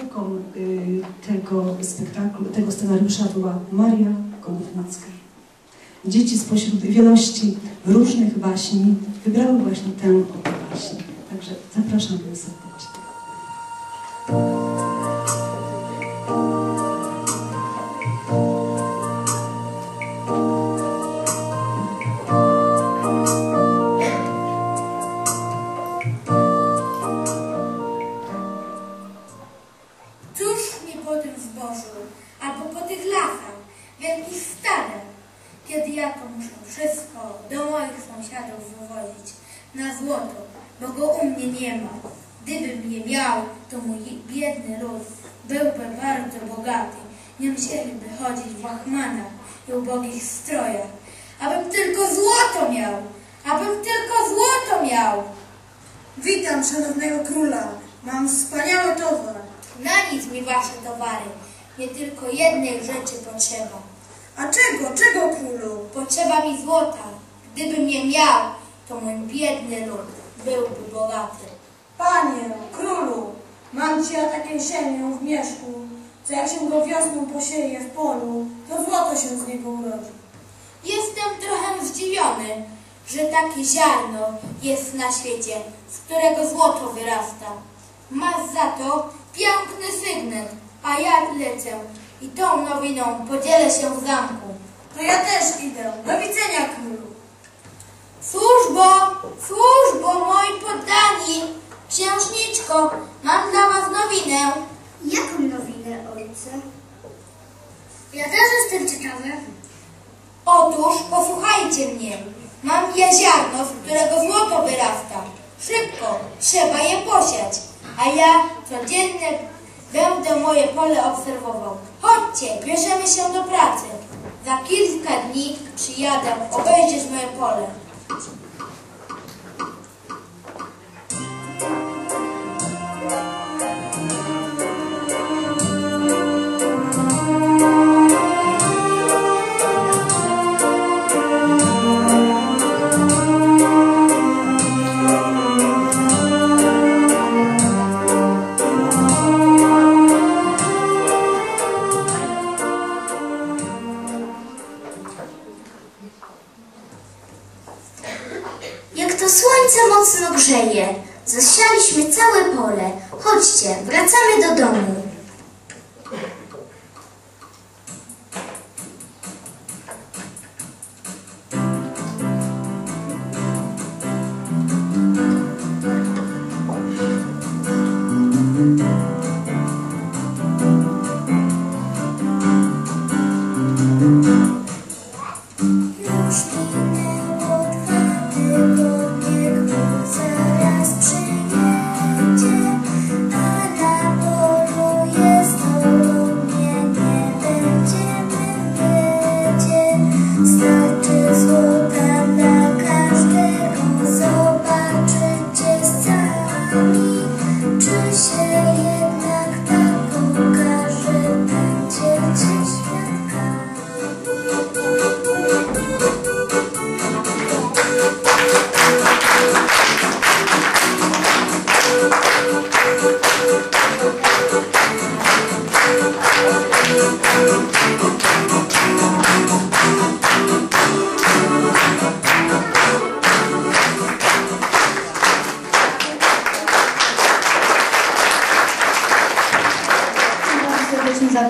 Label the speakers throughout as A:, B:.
A: Autorką y, tego spektaklu, tego scenariusza była Maria Konopnicka. Dzieci spośród wielości różnych baśni wybrały właśnie tę oto baśń. Także zapraszam Was serdecznie.
B: Ja to muszę wszystko do moich sąsiadów wywozić na złoto, bo go u mnie nie ma. Gdybym je miał, to mój biedny lud byłby bardzo bogaty. Nie musieliby chodzić w łachmanach i ubogich strojach. Abym tylko złoto miał, abym tylko złoto miał.
C: Witam szanownego króla. Mam wspaniały towar.
B: Na nic mi wasze towary, nie tylko jednej rzeczy potrzeba.
C: A czego? Czego królu?
B: Potrzeba mi złota. Gdybym je miał, to mój biedny lud byłby bogaty.
C: Panie, królu, mam ci ja takie siemię w mieszku, co jak się go wiosną posieje w polu, to złoto się z niego urodzi.
B: Jestem trochę zdziwiony, że takie ziarno jest na świecie, z którego złoto wyrasta. Masz za to piękny sygnet, a ja lecę i tą nowiną podzielę się w zamku.
C: To ja też idę. Do widzenia, królu.
B: Służbo, służbo, moi poddani, księżniczko, mam dla was nowinę.
D: Jaką nowinę, ojcze?
B: Ja też jestem ciekawy. Otóż posłuchajcie mnie. Mam jeziarno, z którego złoto wyrasta. Szybko, trzeba je posiać. A ja codziennie będę moje pole obserwował. Chodźcie, bierzemy się do pracy. Za kilka dni przyjadę obejrzeć moje pole.
D: Zasialiśmy całe pole. Chodźcie, wracamy do domu.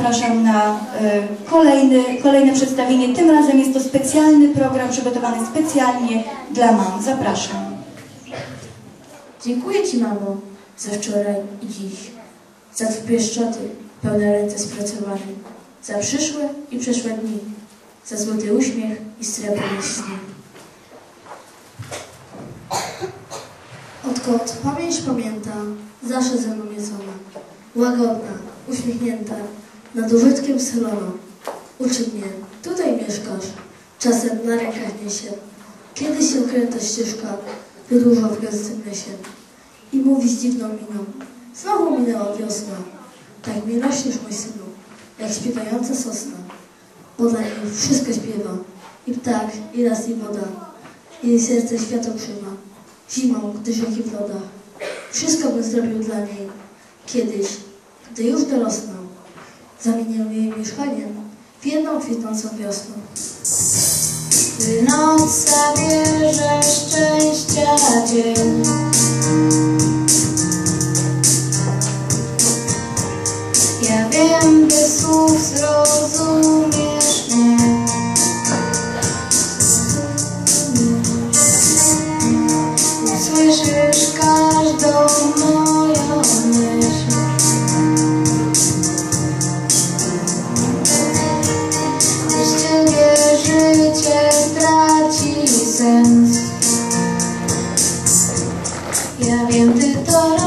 E: Zapraszam na e, kolejny, kolejne przedstawienie. Tym razem jest to specjalny program przygotowany specjalnie dla mam. Zapraszam.
F: Dziękuję Ci, mamo, za wczoraj i dziś, za Twoje pieszczoty, pełne ręce spracowane, za przyszłe i przeszłe dni, za złoty uśmiech i srebrne śni. Odkąd pamięć pamięta, zawsze ze mną jest ona. Łagodna, uśmiechnięta, nad użytkiem schyloną. Uczy mnie, tutaj mieszkasz, czasem na rękach niesie. Kiedy się kręta ścieżka, wydłuża w gęstym lesie. I mówi z dziwną miną, znowu minęła wiosna. Tak mi rośniesz, mój synu, jak śpiewająca sosna. Woda mi wszystko śpiewa, i ptak, i las, i woda. Jej serce świat okrzywa, zimą, gdy rzeki w lodach. Wszystko bym zrobił dla niej, kiedyś, Gdy już dorosną, zamienię jej mieszkanie w jedną kwitnącą wiosnę.
G: Gdy noc zabierze szczęścia dzień Ja wiem, ty to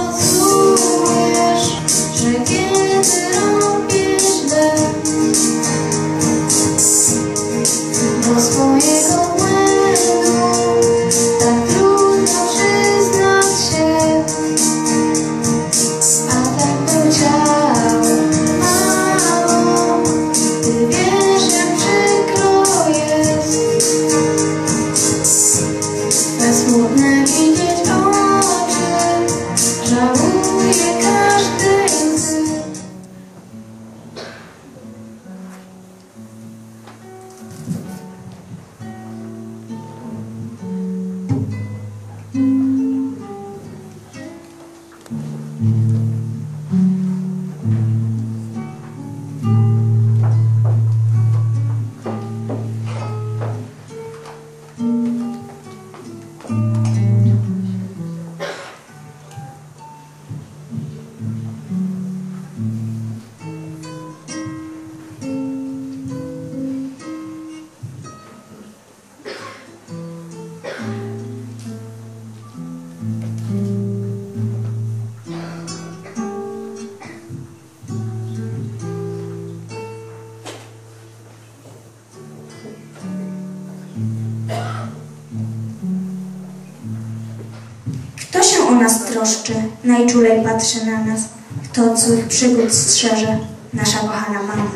D: o nas troszczy, najczulej patrzy na nas, kto od złych przygód strzeże, nasza kochana mama.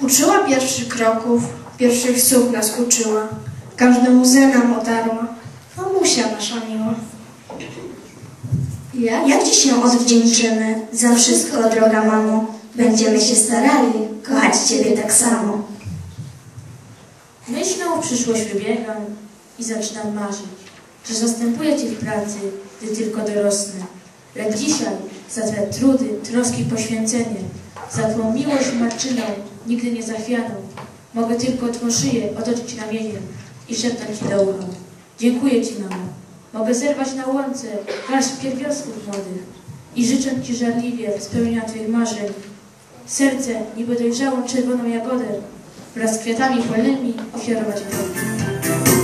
H: Uczyła pierwszych kroków, pierwszych słów nas uczyła, każdą łzę nam otarła, mamusia nasza miła.
F: Jak?
D: Jak Ci się odwdzięczymy za wszystko, droga mamo? Będziemy się starali kochać Ciebie tak samo.
I: Myślą w przyszłość wybiegam i zaczynam marzyć, że zastępuję Cię w pracy, gdy tylko dorosnę. Lecz dzisiaj za Twe trudy, troski, poświęcenie, za Twą miłość matczyną, nigdy nie zachwianą, mogę tylko Twą szyję otoczyć ramieniem i szeptać Ci do ucha. Dziękuję Ci, mamo. Mogę zerwać na łące garść pierwiastków młodych i życzę Ci żarliwie spełnienia Twych marzeń. Serce, niby dojrzałą czerwoną jagodę, wraz z kwiatami polnymi ofiarować Bogu.